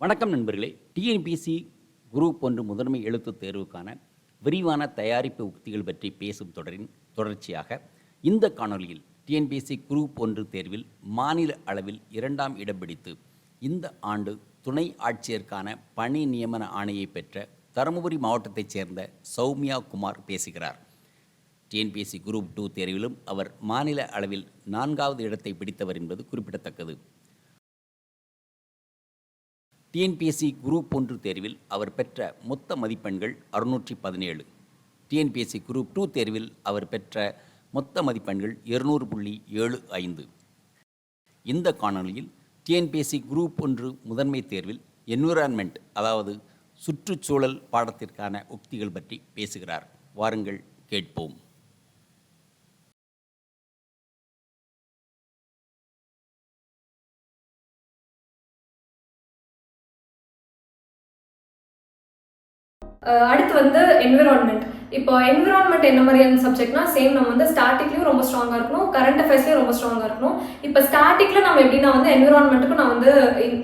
வணக்கம் நண்பர்களே. TNPSC group ஒன்று முதன்மை எழுத்துத் தேர்வுக்கான விரிவான தயாரிப்பு உக்திகள் பற்றி பேசும் தொடரின் தொடர்ச்சியாக இந்த காணொளியில் டிஎன்பிசி குரூப் ஒன்று தேர்வில் மாநில அளவில் இரண்டாம் இடம் பிடித்து இந்த ஆண்டு துணை ஆட்சியருக்கான பணி நியமன ஆணையை பெற்ற தருமபுரி மாவட்டத்தைச் சேர்ந்த சௌமியா குமார் பேசுகிறார். டிஎன்பிஎஸ்சி குரூப் டூ தேர்விலும் அவர் மாநில அளவில் நான்காவது இடத்தை பிடித்தவர் என்பது குறிப்பிடத்தக்கது. டிஎன்பிஎஸ்சி குரூப் ஒன்று தேர்வில் அவர் பெற்ற மொத்த மதிப்பெண்கள் அறுநூற்றி பதினேழு டிஎன்பிஎஸ்சி குரூப் டூ தேர்வில் அவர் பெற்ற மொத்த மதிப்பெண்கள் இருநூறு புள்ளி ஏழு ஐந்து. இந்த காணொளியில் டிஎன்பிஎஸ்சி குரூப் ஒன்று முதன்மை தேர்வில் என்விரான்மெண்ட் அதாவது சுற்றுச்சூழல் பாடத்திற்கான உக்திகள் பற்றி பேசுகிறார். வாருங்கள் கேட்போம். அடுத்து வந்து என்விரான்மெண்ட் இப்போ என்விரான்மெண்ட் என்ன மாதிரியான சப்ஜெக்ட்னா சேம் நம்ம வந்து ஸ்டாட்டிக்லையும் ரொம்ப ஸ்ட்ராங்காக இருக்கணும் கரண்ட் அஃபேர்ஸ்லையும் ரொம்ப ஸ்ட்ராங்காக இருக்கணும். இப்போ ஸ்டாட்டிக்ல நம்ம எப்படின்னா வந்து என்விரான்மெண்ட்டுக்கு நான் வந்து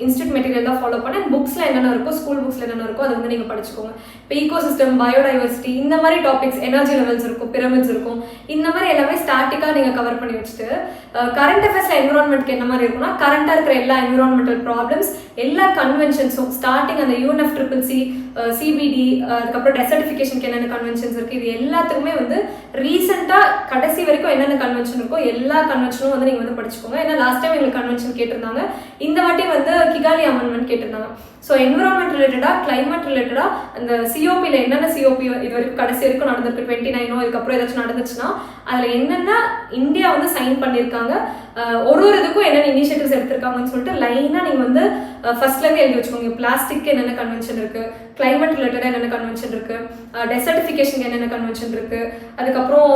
இன்ஸ்டியூட் மெட்டீரியல் தான் ஃபாலோ பண்ணேன். புக்ஸில் என்னென்ன இருக்கோ ஸ்கூல் புக்ஸில் என்னென்ன இருக்கோ அதை வந்து நீங்கள் படிச்சுக்கோங்க. இப்போ ஈகோ சிஸ்டம் பயோடைவர்சிட்டி இந்த மாதிரி டாபிக்ஸ் எனர்ஜி லெவல்ஸ் இருக்கும் பிரமிட்ஸ் இருக்கும். இந்த மாதிரி எல்லாமே ஸ்டாட்டிக்காக நீங்கள் கவர் பண்ணி வச்சுட்டு கரண்ட் அஃபேர்ஸில் என்விரான்மெண்ட்க்கு என்ன மாதிரி இருக்கும்னா கரண்ட்டாக இருக்கிற எல்லா என்விரான்மெண்டல் ப்ராப்ளம்ஸ் எல்லா கன்வென்ஷன்ஸும் ஸ்டார்டிங் அந்த யூஎன்எஃப் ட்ரிபிள் சி சிபிடி அதுக்கப்புறம் டெசர்டிஃபிகேஷனுக்கு என்னென்ன கன்வென்ஷன் கன்வென்ஷன்ஸ் இருக்குது இது எல்லாத்துக்குமே வந்து ரீசெண்டாக கடைசி வரைக்கும் என்னென்ன கன்வென்ஷன் இருக்கோ எல்லா கன்வென்ஷனும் வந்து நீங்கள் வந்து படிச்சுக்கோங்க. ஏன்னா லாஸ்ட் டைம் எங்களுக்கு கன்வென்ஷன் கேட்டிருந்தாங்க. இந்த வாட்டி வந்து கிகாலி அமெண்ட்மெண்ட் கேட்டிருந்தாங்க. ஸோ என்விரான்மெண்ட் ரிலேட்டடாக கிளைமேட் ரிலேட்டடாக அந்த சிஓபியில் என்னென்ன சிஓபி இது வரைக்கும் கடைசி வரைக்கும் நடந்திருக்கு? டுவெண்ட்டி நைனோ இதுக்கப்புறம் ஏதாச்சும் நடந்துச்சுன்னா அதில் என்னென்ன இந்தியா வந்து சைன் பண்ணியிருக்காங்க? ஒரு ஒரு இதுக்கும் என்னென்ன இனிஷியேட்டிவ்ஸ் எடுத்திருக்காங்கன்னு சொல்லிட்டு லைனாக நீங்கள் வந்து ஃபர்ஸ்ட்லேருந்து எழுதி வச்சுக்கோங்க. பிளாஸ்டிக் என்னென்ன கன்வென்ஷன் இருக்குது கிளைமேட் ரிலேட்டடாக என்னென்ன கன்வென்ஷன் இருக்குது டெசர்டிஃபிகேஷன் என்னென்ன கன்வென்ஷன் இருக்குது அதுக்கப்புறம்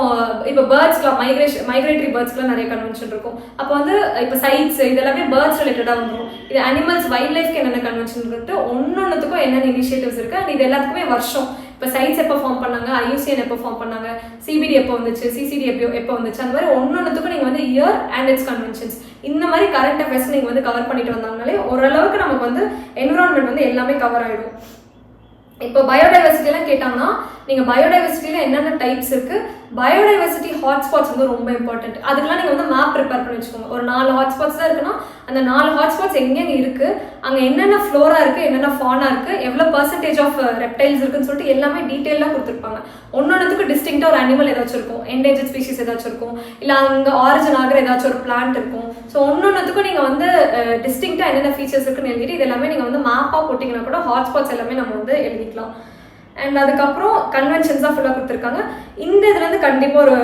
இப்போ பேர்ட்ஸ்லாம் மைக்ரேஷன் மைக்ரேட்டரி பேர்ட்ஸ்க்குலாம் நிறைய கன்வென்ஷன் இருக்கும். அப்போ வந்து இப்போ சைட்ஸ் இதெல்லாமே பேர்ட்ஸ் ரிலேட்டடாக வந்துடும் இது அனிமல்ஸ் வைல்ட் லைஃப்க்கு என்னென்ன கன்வென்ஷன் இருக்குது ஒன்னொன்னுத்துக்கும் என்னென்ன இனிஷியேட்டிவ்ஸ் இருக்குது அண்ட் இது எல்லாத்துக்குமே வருஷம். இப்போ சைன்ஸ் எப்போ ஃபார்ம் பண்ணாங்க? ஐயூசிஎன் எப்போ ஃபார்ம் பண்ணாங்க? சிபிடி எப்போ வந்துச்சு? சிசிடி எப்போ எப்போ வந்துச்சு? அந்த மாதிரி ஒன்னொன்றுத்துக்கும் நீங்கள் வந்து இயர் அண்ட் இட்ஸ் கன்வென்ஷன்ஸ் இந்த மாதிரி கரண்ட் அஃபேர்ஸ் நீங்கள் வந்து கவர் பண்ணிட்டு வந்தாங்கனாலே ஓரளவுக்கு நமக்கு வந்து என்விரான்மெண்ட் வந்து எல்லாமே கவர் ஆகிடும் இப்போ பயோடைவர்சிட்டிலாம் கேட்டாங்கன்னா நீங்கள் பயோடைவர்சிட்டியில் என்னென்ன டைப்ஸ் இருக்குது பயோடைவர்சிட்டி ஹாட்ஸ்பாட்ஸ் வந்து ரொம்ப இம்பார்ட்டன்ட் அதுக்கெல்லாம் நீங்கள் வந்து மேப் ப்ரிப்பேர் பண்ணி வச்சுக்கோங்க. ஒரு நாலு ஹாட்ஸ்பாட்ஸ் தான் இருக்குன்னா அந்த நாலு ஹாட்ஸ்பாட்ஸ் எங்கெங்கே இருக்குது அங்கே என்னென்ன ஃப்ளோரா இருக்குது என்னென்ன ஃபானா இருக்குது எவ்வளோ பர்சன்டேஜ் ஆஃப் ரெப்டைல்ஸ் இருக்குன்னு சொல்லிட்டு எல்லாமே டீட்டெயிலாக கொடுத்துருப்பாங்க. ஒன்னொன்றுக்கு டிஸ்டிங்டாக ஒரு அனிமல் ஏதாச்சும் இருக்கும். என்டேஜர் ஸ்பீஷிஸ் ஏதாச்சும் இருக்கும். இல்லை அங்கே ஆரிஜின் ஆகிற ஏதாச்சும் ஒரு பிளான்ட் இருக்கும். ஸோ ஒன்னொன்றுக்கும் நீங்கள் வந்து uh, டிஸ்டிங்டாக என்னென்ன ஃபீச்சர்ஸ் இருக்குன்னு எழுதிட்டு இது எல்லாமே நீங்கள் வந்து மேப்பாக போட்டிங்கன்னா கூட ஹாட்ஸ்பாட்ஸ் எல்லாமே நம்ம வந்து பண்ணிக்கலாம். அண்ட் அதுக்கப்புறம் கன்வென்ஷன்ஸாக ஃபுல்லாக கொடுத்துருக்காங்க. இந்த இதுலேருந்து கண்டிப்பாக ஒரு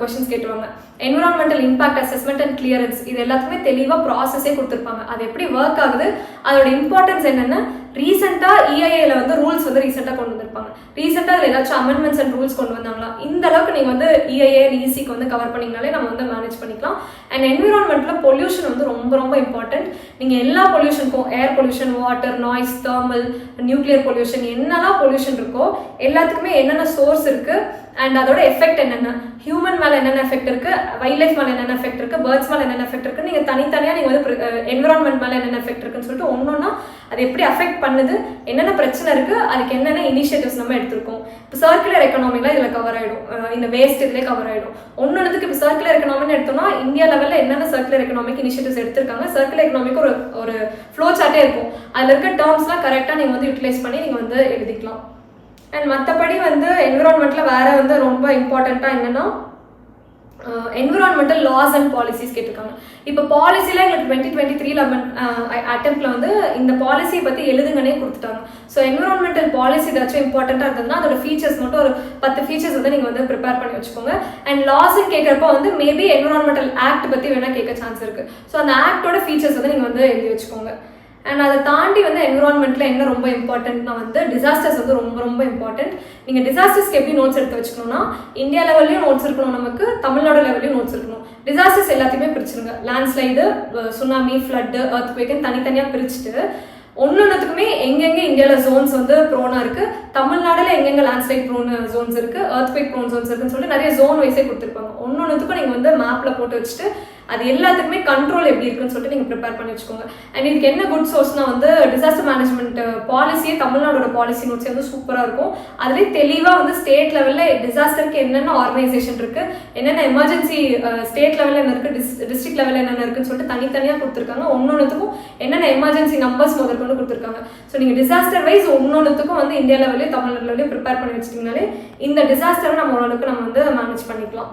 questions கேட்டுருவாங்க. Environmental impact assessment and clearance இது எல்லாத்துக்குமே தெளிவாக ப்ராசஸே கொடுத்துருப்பாங்க. அது எப்படி ஒர்க் ஆகுது? அதோட இம்பார்ட்டன்ஸ் என்னென்ன? ரீசெண்டாக இஐஏல வந்து ரூல்ஸ் வந்து ரீசெண்டாக கொண்டு வந்திருப்பாங்க. ரீசெண்டாக அதில் ஏதாச்சும் அமெண்ட்மெண்ட்ஸ் அண்ட் ரூல்ஸ் கொண்டு வந்தாங்களா? இந்த அளவுக்கு நீங்கள் வந்து இஐஏ இசிக்கு e வந்து கவர் பண்ணிங்கனாலே நம்ம வந்து மேனேஜ் பண்ணிக்கலாம். அண்ட் என்விரான்மெண்ட்டில் பொல்யூஷன் வந்து ரொம்ப ரொம்ப இம்பார்ட்டன்ட் நீங்கள் எல்லா பொல்யூஷனுக்கும் air pollution water noise thermal nuclear pollution என்னெல்லாம் பொல்யூஷன் இருக்கோ எல்லாத்துக்குமே என்னென்ன சோர்ஸ் இருக்குது அண்ட் அதோட எஃபெக்ட் என்னென்ன ஹியூமன் மேலே என்னென்ன எஃபெக்ட் இருக்கு வைல்ட் லைஃப் மேலே என்னென்ன எஃபெக்ட் இருக்கு பேர்ட்ஸ் மேலே என்னென்ன எஃபெக்ட் இருக்கு நீங்கள் தனித்தனியாக நீங்கள் வந்து என்விரான்மெண்ட் மேலே என்னென்ன எஃபெக்ட் இருக்குன்னு சொல்லிட்டு ஒன்னொன்னா அது எப்படி அஃபெக்ட் பண்ணுது என்னென்ன பிரச்சனை இருக்கு அதுக்கு என்னென்ன இனிஷியேட்டிவ்ஸ் நம்ம எடுத்திருக்கோம். இப்போ சர்க்குலர் எக்கனாமிலாம் இதில் கவர் ஆகிடும் இந்த வேஸ்ட் இதிலே கவர் ஆயிடும். ஒன்னொன்னுக்கு இப்போ சர்க்குலர் எக்கனாமின்னு எடுத்தோம்னா இந்தியா லெவலில் என்னென்ன சர்க்குலர் எக்கனாமிக் இனிஷியேட்டிவ்ஸ் எடுத்திருக்காங்க சர்க்குலர் எக்கனாமிக் ஒரு ஒரு ஃப்ளோ சார்ட்டே இருக்கும். அதில் இருக்க டேர்ம்ஸ்லாம் கரெக்டாக நீங்கள் வந்து யூட்டிலைஸ் பண்ணி நீங்கள் வந்து எழுதிக்கலாம். அண்ட் மற்றபடி வந்து என்விரான்மெண்ட்டில் வேறு வந்து ரொம்ப இம்பார்ட்டண்ட்டாக என்னென்னா என்விரான்மெண்டல் லாஸ் அண்ட் பாலிசிஸ் கேட்டிருக்காங்க. இப்போ பாலிசியில் எங்களுக்கு டுவெண்ட்டி டுவெண்ட்டி த்ரீ லெவன் அட்டம்ப்ட்ல வந்து இந்த பாலிசியை பற்றி எழுதுங்கன்னே கொடுத்துட்டாங்க. ஸோ என்விரான்மெண்டல் பாலிசி ஏதாச்சும் இம்பார்ட்டண்ட்டாக இருந்ததுன்னா அதோட ஃபீச்சர்ஸ் மட்டும் ஒரு பத்து ஃபீச்சர்ஸ் வந்து நீங்கள் வந்து ப்ரிப்பேர் பண்ணி வச்சுக்கோங்க. அண்ட் லாஸ்ன்னு கேட்குறப்போ வந்து மேபி என்விரான்மெண்டல் ஆக்ட் பற்றி வேணால் கேட்க சான்ஸ் இருக்குது ஸோ அந்த ஆக்டோட ஃபீச்சர்ஸ் வந்து நீங்கள் வந்து எழுதி வச்சுக்கோங்க. அண்ட் அதை தாண்டி வந்து என்விரான்மெண்ட்டில் என்ன ரொம்ப இம்பார்ட்டன்ட்னா வந்து டிசாஸ்டர்ஸ் வந்து ரொம்ப ரொம்ப இம்பார்ட்டன்ட் நீங்கள் டிசாஸ்டர்ஸ்க்கு எப்படி நோட்ஸ் எடுத்து வச்சுக்கணும்னா இந்தியா லெவல்லையும் நோட்ஸ் இருக்கணும் நமக்கு தமிழ்நாடு லெவல்லையும் நோட்ஸ் இருக்கணும். டிசாஸ்டர்ஸ் எல்லாத்தையுமே பிரிச்சிருங்க. லேண்ட்ஸ்லைடு சுனாமி ஃப்ளட்டு அர்த்குவேக்குன்னு தனித்தனியாக பிரிச்சுட்டு ஒன்னொன்னுத்துக்குமே எங்கெங்கே இந்தியாவில் ஜோன்ஸ் வந்து ப்ரோனாக இருக்குது தமிழ்நாடில் எங்கெங்கே லேண்ட்ஸ்லைட் ப்ரோன் ஜோன்ஸ் இருக்குது அர்த் earthquake ப்ரோன் ஜோன்ஸ் இருக்குன்னு சொல்லிட்டு நிறைய ஜோன் வைஸே கொடுத்துருப்பாங்க. ஒன்று ஒன்றுத்துக்கும் நீங்கள் வந்து மேப்பில் போட்டு வச்சுட்டு அது எல்லாத்துக்குமே கண்ட்ரோல் எப்படி இருக்குன்னு சொல்லிட்டு நீங்க ப்ரிப்பேர் பண்ணி வச்சுக்கோங்க. அண்ட் இதுக்கு என்ன குட் சோர்ஸ்னா வந்து டிசாஸ்டர் மேனேஜ்மெண்ட் பாலிசியே தமிழ்நாடோட பாலிசி நோட்ஸ் வந்து சூப்பரா இருக்கும். அதுலேயே தெளிவா வந்து ஸ்டேட் லெவல்ல டிசாஸ்டருக்கு என்னென்ன ஆர்கனைசேஷன் இருக்கு என்னென்ன எமர்ஜென்சி ஸ்டேட் லெவல்ல என்ன இருக்கு டிஸ்ட்ரிக்ட் லெவல்ல என்னென்ன இருக்குன்னு சொல்லிட்டு தனித்தனியா கொடுத்துருக்காங்க. ஒன்னொன்னுத்துக்கும் என்னென்ன எமர்ஜென்சி நம்பர்ஸ் முதற்கொண்டு கொடுத்துருக்காங்க. ஸோ நீங்க டிசாஸ்டர் வைஸ் ஒன்னொன்னுத்துக்கும் வந்து இந்தியா லெவலையும் தமிழ்நாடு லெவலையும் ப்ரிப்பேர் பண்ணி வச்சிட்டீங்கனாலே இந்த டிசாஸ்டரை நம்ம ஓரளவுக்கு நம்ம வந்து மேனேஜ் பண்ணிக்கலாம்.